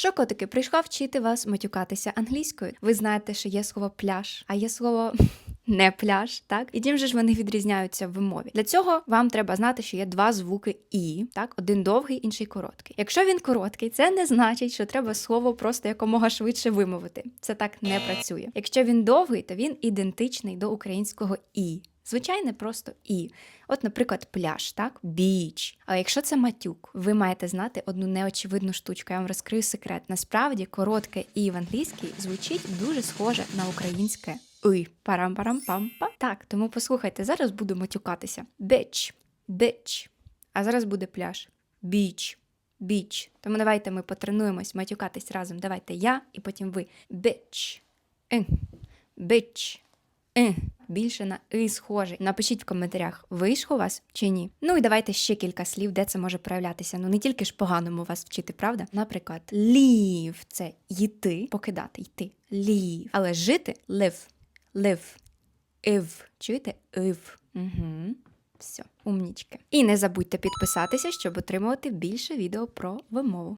Що, котики, прийшла вчити вас матюкатися англійською. Ви знаєте, що є слово пляж, а є слово. Не пляж, так і тим же ж вони відрізняються в мові. Для цього вам треба знати, що є два звуки і, так, один довгий, інший короткий. Якщо він короткий, це не значить, що треба слово просто якомога швидше вимовити. Це так не працює. Якщо він довгий, то він ідентичний до українського і. Звичайне просто і. От, наприклад, пляж, так? Біч. А якщо це матюк, ви маєте знати одну неочевидну штучку. Я вам розкрию секрет. Насправді, коротке і в англійській звучить дуже схоже на українське и. парам парам пам па Так, тому послухайте, зараз буду матюкатися. Біч, біч. А зараз буде пляж. Біч. Біч. Тому давайте ми потренуємось матюкатись разом. Давайте я і потім ви. Біч. Ин. Більше на и схоже. Напишіть в коментарях, вийшло вас чи ні. Ну і давайте ще кілька слів, де це може проявлятися. Ну не тільки ж поганому вас вчити, правда? Наприклад, leave – це йти, покидати, йти. Leave. Але жити live. Live. If. Чуєте? If. Угу. Все, умнічки. І не забудьте підписатися, щоб отримувати більше відео про вимову.